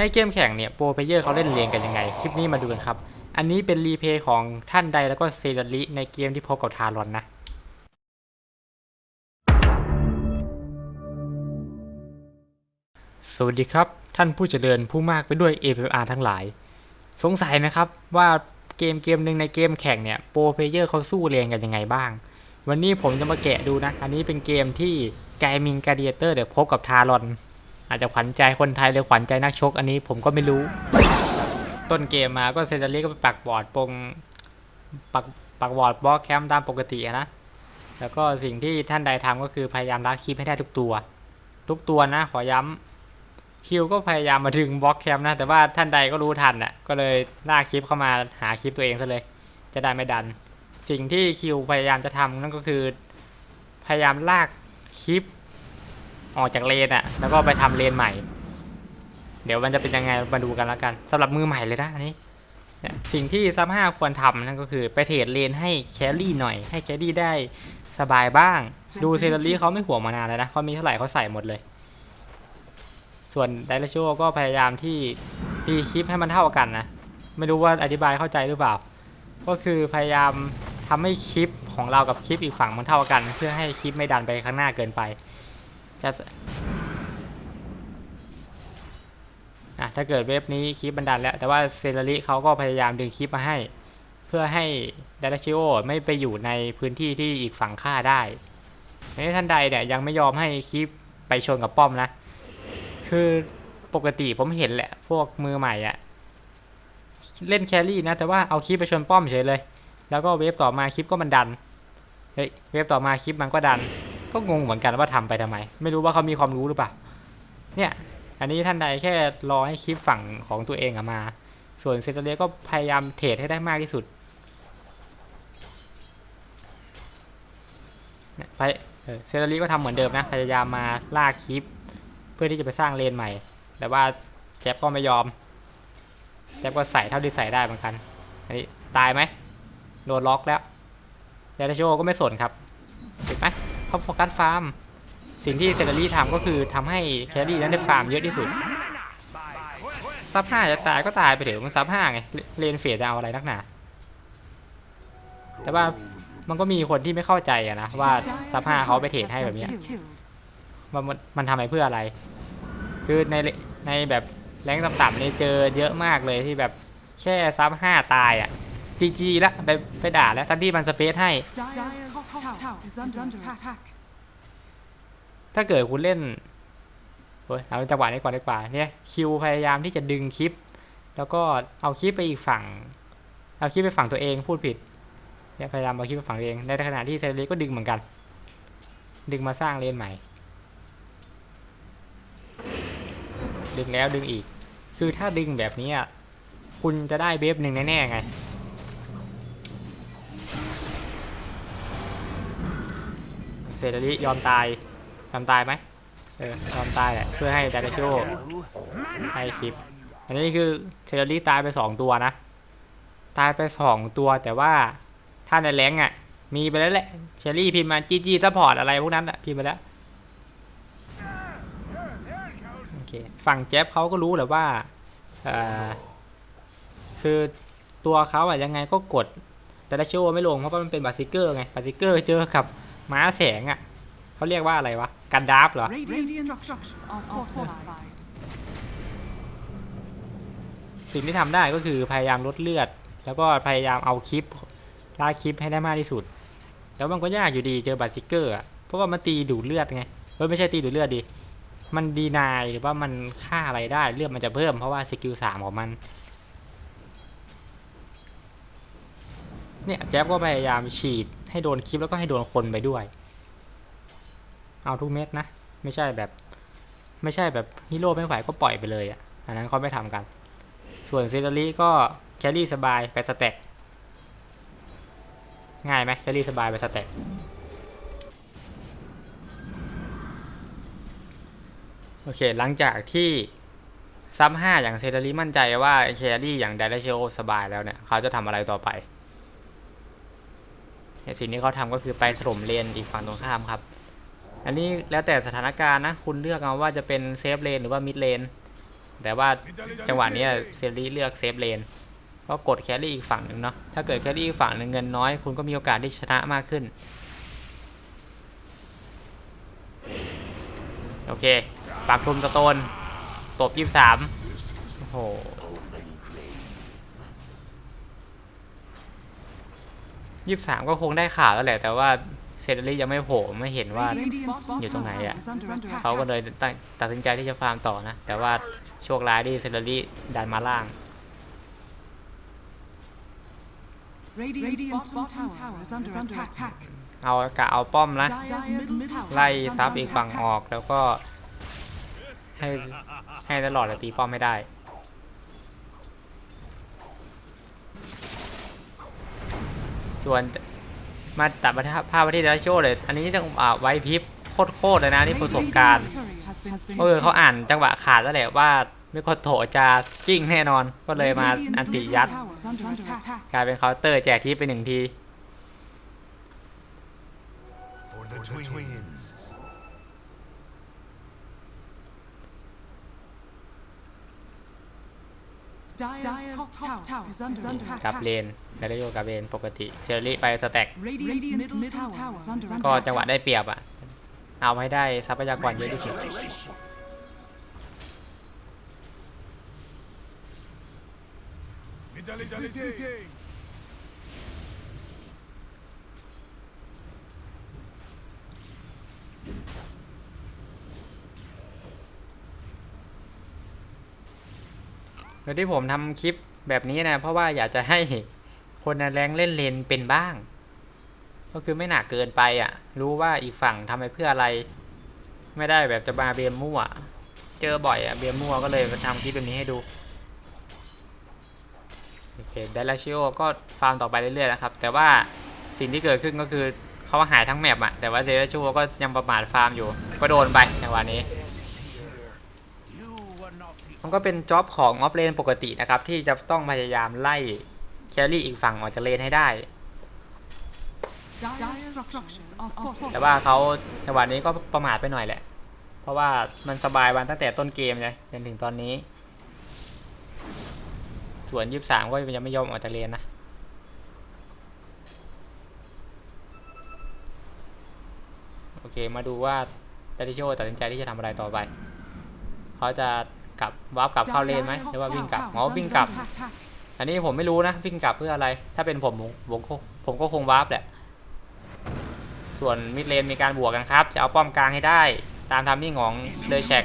ในเกมแข่งเนี่ยโปรเพเยอร์เขาเล่นเลนกันยังไง คลิปนี้มาดูกันครับ อันนี้เป็นรีเพย์ของท่านใดแล้วก็เซราริในเกมที่พบกับทารอนนะสวัสดีครับ ท่านผู้เจริญผู้มากไปด้วย APR ทั้งหลาย สงสัยไหมครับว่าเกมเกมหนึ่งในเกมแข่งเนี่ยโปรเพเยอร์เขาสู้เลนกันยังไงบ้าง วันนี้ผมจะมาแกะดูนะ อันนี้เป็นเกมที่ไกมิงกาเดียเตอร์เดี๋ยวพบกับทารอน อาจจะขวัญใจคนไทยหรือขวัญใจนักชกอันนี้ผมก็ไม่รู้ ต้นเกมมาก็เซนเตอรี่ก็ไปปักบอร์ดปงปักปักบอร์ดบล็อกแคมป์ตามปกตินะ แล้วก็สิ่งที่ท่านใดทำก็คือพยายามรัดคลิปให้ได้ทุกตัว ทุกตัวนะขอย้ำคิวก็พยายามมาถึงบล็อกแคมป์นะ แต่ว่าท่านใดก็รู้ทันอะก็เลยลากคลิปเข้ามาหาคลิปตัวเองซะเลย จะได้ไม่ดัน สิ่งที่คิวพยายามจะทำนั่นก็คือ พยายามลากคลิป ออกจากเลนอะแล้วก็ไปทำเลนใหม่ เดี๋ยวมันจะเป็นยังไงมาดูกันแล้วกันสำหรับมือใหม่เลยนะอันนี้เนี่ยสิ่งที่ซับห้าควรทำนั่นก็คือไปเทรดเลนให้แครี่หน่อย ให้แครี่ได้สบายบ้าง ดูเซรารีเขาไม่ห่วงมานานแล้วนะเขามีเท่าไหร่เขาใส่หมดเลย ส่วนไดร์โชก็พยายามที่ตีคลิปให้มันเท่ากันนะ ไม่รู้ว่าอธิบายเข้าใจหรือเปล่า ก็คือพยายามทำให้คลิปของเรากับคลิปอีกฝั่งมันเท่ากัน เพื่อให้คลิปไม่ดันไปข้างหน้าเกินไป จะอะถ้าเกิดเว็บนี้คลิปมันดันแล้ว แต่ว่าเซราริเขาก็พยายามดึงคลิปมาให้ เพื่อให้ดาราชิโอไม่ไปอยู่ในพื้นที่ที่อีกฝั่งฆ่าได้ในท่านใดเนี่ยยังไม่ยอมให้คลิปไปชนกับป้อมนะ คือปกติผมเห็นแหละ พวกมือใหม่อะเล่นแครี่นะ แต่ว่าเอาคลิปไปชนป้อมเฉยเลย แล้วก็เวฟต่อมาคลิปก็มันดัน เฮ้ย เวฟต่อมาคลิปมันก็ดัน ก็งงเหมือนกันว่าทำไปทำไม ไม่รู้ว่าเขามีความรู้หรือเปล่า เนี่ย อันนี้ท่านใดแค่รอให้คลิปฝั่งของตัวเองอะมา ส่วนเซนเตอร์เลียก็พยายามเทรดให้ได้มากที่สุดเนี่ยไปเซนเตอร์เลียก็ทำเหมือนเดิมนะ พยายามมาลากคลิป เพื่อที่จะไปสร้างเลนใหม่ แต่ว่าแจ็บก็ไม่ยอม แจ็บก็ใส่เท่าที่ใส่ได้เหมือนกัน อันนี้ตายไหมโดนล็อกแล้วเดลโชก็ไม่สนครับ เขาโฟกัสฟาร์ม สิ่งที่เซเตอรี่ทำก็คือทำให้แครี่นั้นได้ฟาร์มเยอะที่สุด ซับห้าจะตายก็ตายไปเถอะมันซับห้าไง เลนเฟดจะเอาอะไรนักหนา แต่ว่ามันก็มีคนที่ไม่เข้าใจอะนะว่าซับห้าเขาไปเทรดให้แบบนี้ว่ามันมันทำไปเพื่ออะไร คือในในแบบแรงต่ำๆนี่เจอเยอะมากเลยที่แบบแค่ซับห้าตายอะ จีจีละไปไปด่าแล้วทั้งที่มันสเปซให้ Dyer's top tower is under attack. ถ้าเกิดคุณเล่นโอ้ยเอาจังหวะนี้ก่อนดีกว่าเนี่ยคิวพยายามที่จะดึงคลิป แล้วก็เอาคลิปไปอีกฝั่ง เอาคลิปไปฝั่งตัวเองพูดผิดเนี่ยพยายามเอาคลิปไปฝั่งตัวเองในขณะที่เซรีก็ดึงเหมือนกัน ดึงมาสร้างเลนใหม่ ดึงแล้วดึงอีก คือถ้าดึงแบบนี้อะคุณจะได้เบฟหนึ่งแน่ๆไง เซเดริยอมตายยอมตายไหมเออยอมตายแหละเพื่อให้ดาริโชให้คลิป อันนี้คือเซเดริตายไปสองตัวนะ ตายไปสองตัวแต่ว่าถ้าในแรงอะ มีไปแล้วแหละเชอรี่พิมพ์มาจีจีซัพพอร์ตอะไรพวกนั้นอะพิมพ์ไปแล้วโอเคฝั่งแจ๊บเขาก็รู้แหละว่าคือตัวเขาอะยังไงก็กดแต่ละโชว์ไม่ลงเพราะว่ามันเป็นบาซิเกอร์ไงบาซิเกอร์เจอกับ ม้าแสงอะเขาเรียกว่าอะไรวะกันดาฟเหรอ สิ่งที่ทำได้ก็คือพยายามลดเลือด แล้วก็พยายามเอาคลิปล่าคลิปให้ได้มากที่สุด แล้วมันก็ยากอยู่ดีเจอบาซิเกอร์อะเพราะว่ามันตีดูดเลือดไงเฮ้ยไม่ใช่ตีดูดเลือดดิ มันดีนายหรือว่ามันฆ่าอะไรได้เลือดมันจะเพิ่มเพราะว่าสกิลสามของมัน เนี่ยแจ๊บก็พยายามฉีด ให้โดนคลิปแล้วก็ให้โดนคนไปด้วย เอาทุกเม็ดนะ ไม่ใช่แบบ ไม่ใช่แบบฮีโร่ไม่ไหวก็ปล่อยไปเลยอะอันนั้นเขาไม่ทำกัน ส่วนซิลลี่ก็แครี่สบายไปสแต็กง่ายไหมแครี่สบายไปสแต็กโอเค หลังจากที่ซับห้าอย่างเซตาลีมั่นใจว่าแครี่อย่างไดเรเชโอสบายแล้วเนี่ย เขาจะทำอะไรต่อไป เนี่สิ่งที่เขาทำก็คือไปถล่มเลนอีกฝั่งตรงข้ามครับ อันนี้แล้วแต่สถานการณ์นะ คุณเลือกเอาว่าจะเป็นเซฟเลนหรือว่ามิดเลนแต่ว่าจังหวะนี้เซรีเลือกเซฟเลนก็กดแครี่อีกฝั่งหนึ่งเนาะ ถ้าเกิดแครี่อีกฝั่งหนึ่งเงินน้อย คุณก็มีโอกาสที่ชนะมากขึ้น โอเค ปากคลุมสโตน ตบยี่สามโอ้โห ยี่สามก็คงได้ข่าวแล้วแหละ แต่ว่าเซนเดอรี่ยังไม่โผล่ไม่เห็นว่า Radiant's bottom อยู่ตรงไหนอะ tower is under attack. เขาก็เลยตัดตัดสินใจที่จะฟาร์มต่อนะ แต่ว่าโชคร้ายที่เซนเดอรี่ดันมาล่าง Radiant's bottom tower is under attack. เอากะเอาป้อมนะ Dire's middle tower ไล่ is ซับ under อีกฝั่ง attack. ออกแล้วก็ให้ให้ตลอดเลยตีป้อมไม่ได้ ส่วนมาตัดภาพมาที่เดลโชเลย อันนี้จังหวะไว้พริบโคตรๆเลยนะนี่ประสบการณ์เออเขาอ่านจังหวะขาดแล้วแหละว่ามิโคโตะจะจิ้งแน่นอนก็เลยมาอันติยัดกลายเป็นเคาน์เตอร์แจกทิปไปหนึ่งที For the twins. Dire's top tower is under กลับ attack. เลนเดลโยกลับเลนปกติเซอรี่ไปสแต็ก Radiant's middle tower is under ก็ attack. จังหวะได้เปรียบอะ เอาให้ได้ทรัพยากรเยอะที่สุดแล้ วที่ผมทำคลิปแบบนี้นะ เพราะว่าอยากจะให้คนแรงเล่นเลนเป็นบ้าง ก็คือไม่หนักเกินไปอะ รู้ว่าอีกฝั่งทำไปเพื่ออะไร ไม่ได้แบบจะมาเบียมมั่ว เจอบ่อยอะเบียมมั่วก็เลยมาทำคลิปแบบนี้ให้ดูโอเคเดลาชิโอก็ฟาร์มต่อไปเรื่อยๆนะครับ แต่ว่าสิ่งที่เกิดขึ้นก็คือเขาหายทั้งแมปอะแต่ว่าเดลาชิโอก็ยังประมาทฟาร์มอยู่ ก็โดนไปในวันนี้ มันก็เป็นจ็อบของออฟเลนปกตินะครับ ที่จะต้องพยายามไล่แครี่อีกฝั่งออกจากเลนให้ได้ แต่ว่าเขาจังหวะนี้ก็ประมาทไปหน่อยแหละ เพราะว่ามันสบายวันตั้งแต่ต้นเกมเลยจนถึงตอนนี้ ส่วนยี่สามก็ยังไม่ยอมออกจากเลนนะโอเคมาดูว่าดาริโชตัดสินใจที่จะทำอะไรต่อไป เขาจะ กลับวาร์ปกลับเข้าเลนไหมหรือว่าวิ่งกลับอ๋อวิ่งกลับ อันนี้ผมไม่รู้นะวิ่งกลับเพื่ออะไร ถ้าเป็นผมผมผมก็ผมก็คงวาร์ปแหละ ส่วนมิดเลนมีการบวกกันครับ จะเอาป้อมกลางให้ได้ ตามทามมิ่งของเลยแชก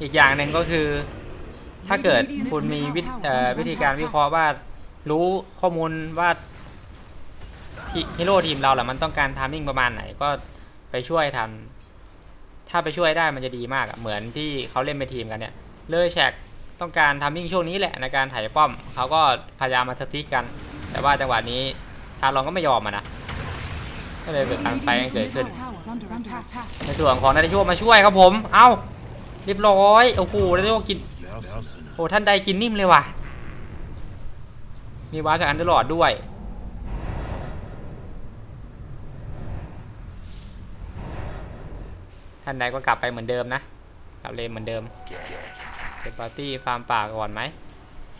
อีกอย่างหนึ่งก็คือ ถ้าเกิดคุณมีวิธเอ่อวิธีการวิเคราะห์ว่ารู้ข้อมูลว่าที่ฮีโร่ทีมเราแหละมันต้องการทามมิ่งประมาณไหนก็ไปช่วยทำ ถ้าไปช่วยได้มันจะดีมากเหมือนที่เขาเล่นเป็นทีมกันเนี่ยเลยแชกต้องการทามิ่งช่วงนี้แหละในการถ่ายป้อม เขาก็พยายามมาสติ๊กกัน แต่ว่าจังหวะนี้ทารองก็ไม่ยอมอนะก็เลยเกิดการไฟเกิดขึ้น ในส่วนของนาฬิโชมาช่วยครับผม เอ้าเรียบร้อยโอ้โหนาฬิโชกินโอ้ท่านใดกินนิ่มเลยว่ะมีวาจากอันเดอร์ลอดด้วย ท่านใดก็กลับไปเหมือนเดิมนะกลับเลนเหมือนเดิมเป็นปาร์ตี้ฟาร์มป่าก่อนไหม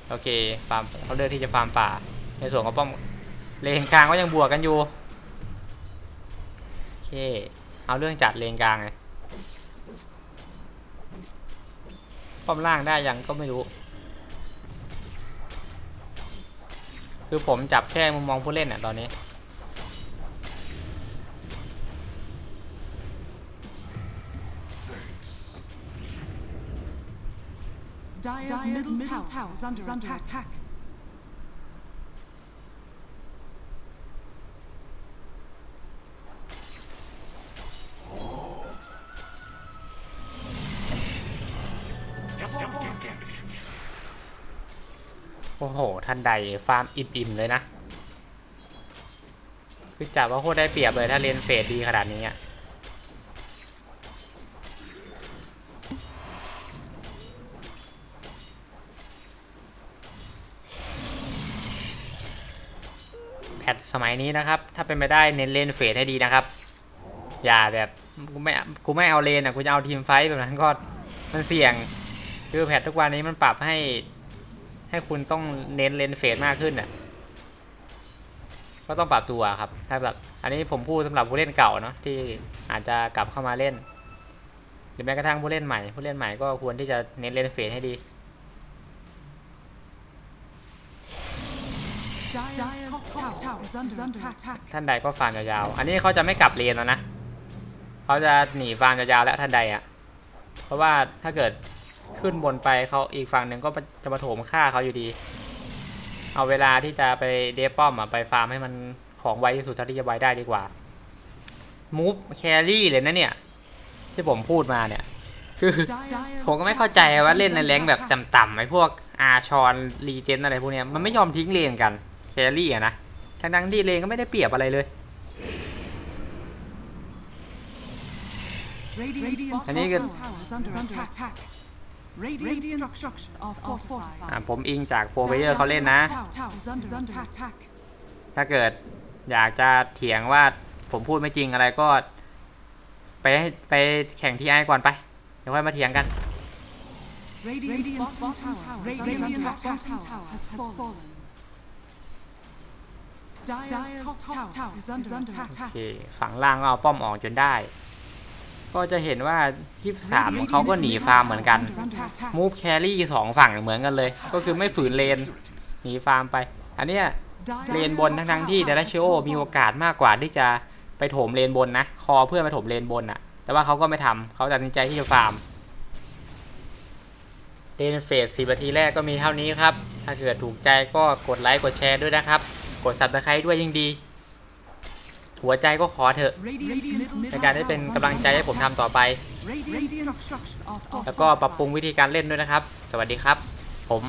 โอเคฟาร์มเขาเลือกที่จะฟาร์มป่า ในส่วนของป้อมเลนกลางก็ยังบวกกันอยู่โอเคเอาเรื่องจัดเลนกลางไงป้อมล่างได้ยังก็ไม่รู้ คือผมจับแค่มุมมองผู้เล่นอะตอนนี้ Dire's middle tower is under attack. โอ้โห ท่านใดฟาร์มอิ่มๆเลยนะ คือจับว่าโคตรได้เปรียบเลยถ้าเลนเฟดดีขนาดนี้อะ สมัยนี้นะครับ ถ้าเป็นไปได้เน้นเลนเฟดให้ดีนะครับ อย่าแบบกูไม่กูไม่เอาเลนอะกูจะเอาทีมไฟท์แบบนั้นก็มันเสี่ยงคือแพททุกวันนี้มันปรับให้ ให้คุณต้องเน้นเลนเฟสมากขึ้นอะก็ต้องปรับตัวครับถ้าแบบอันนี้ผมพูดสำหรับผู้เล่นเก่าเนาะที่อาจจะกลับเข้ามาเล่น หรือแม้กระทั่งผู้เล่นใหม่ผู้เล่นใหม่ก็ควรที่จะเน้นเลนเฟสให้ดี Dyer's top tower is under attack. ท่านใดก็ฟาร์มยาวๆ อันนี้เขาจะไม่กลับเลนแล้วนะ เขาจะหนีฟาร์มยาวๆแล้วท่านใดอะ เพราะว่าถ้าเกิดขึ้นบนไปเขาอีกฝั่งหนึ่งก็จะมาโถมฆ่าเขาอยู่ดี เอาเวลาที่จะไปเดฟป้อมอะไปฟาร์มให้มันของไวที่สุดเท่าที่จะไวได้ดีกว่า มูฟแครี่เลยนะเนี่ย ที่ผมพูดมาเนี่ย คือ Dyer's ผมก็ไม่เข้าใจว่าเล่นในแรงค์แบบต่ำๆไอ้พวกอาชอนรีเจนอะไรพวกเนี้ยมันไม่ยอมทิ้งเลนกันแค รี่อะนะทั้งๆที่เลนก็ไม่ได้เปรียบอะไรเลย Radiant's And you bottom can- tower is under attack. Radiant structures are อะ fortified. ผมอิงจากโปรเพเยอร์เขาเล่นนะ Dyer's tower is under attack. ถ้าเกิดอยากจะเถียงว่าผมพูดไม่จริงอะไรก็ ไปให้ไปแข่งที่ไอก่อนไป เดี๋ยวค่อยมาเถียงกัน Radiant's bottom tower is under attack. Has fallen. Dyer's top tower is under โอ attack. เคฝั่งล่างก็เอาป้อมออกจนได้ ก็จะเห็นว่า 23ของเขาก็หนีฟาร์มเหมือนกัน มูฟแครี่สองฝั่งเหมือนกันเลย ก็คือไม่ฝืนเลน หนีฟาร์มไป อันเนี้ยเลนบนทั้งๆที่เดลชิโอมีโอกาสมากกว่าที่จะไปโถมเลนบนนะ คอเพื่อนไปโถมเลนบนอะแต่ว่าเขาก็ไม่ทำเขาตัดสินใจที่จะฟาร์มเลนเฟสสินาทีแรกก็มีเท่านี้ครับ ถ้าเกิดถูกใจก็กดไลค์กดแชร์ด้วยนะครับ กด subscribe ด้วยยิ่งดี หัวใจก็ขอเถอะในการได้เป็นกำลังใจให้ผมทำต่อไป แล้วก็ปรับปรุงวิธีการเล่นด้วยนะครับ สวัสดีครับ ผม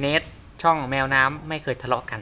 เนทช่องแมวน้ำไม่เคยทะเลาะกัน